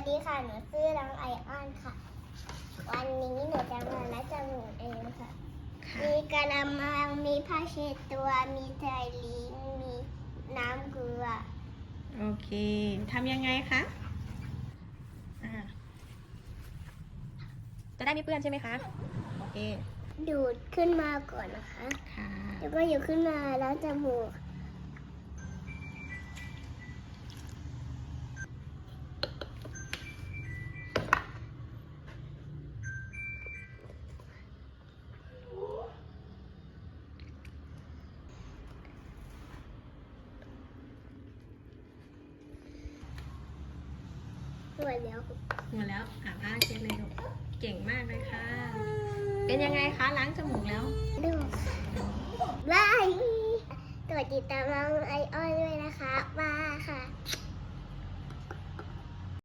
วัสดีค่ะ หนูชื่อน้องไอออนค่ะ วันนี้หนูจะมาลัดจมูกเองค่ะค่ะ มีกระมัง มีผ้าเช็ดตัว มีไทลิงมีน้ำเกลือ โอเค ทำยังไงคะอ่าจะได้ไม่เปื้อนใช่ไหมคะ โอเค ดูดขึ้นมาก่อนนะคะ ค่ะ แล้วก็อยู่ขึ้นมาแล้วจมูก หมดแล้วหมดแล้วอ่าผ้าเช็ดเลยลูกเก่งมากเลยค่ะ เป็นยังไงคะล้างจมูกแล้วดูบายตัวติดตามน้องไอออนด้วยนะคะบ้าค่ะ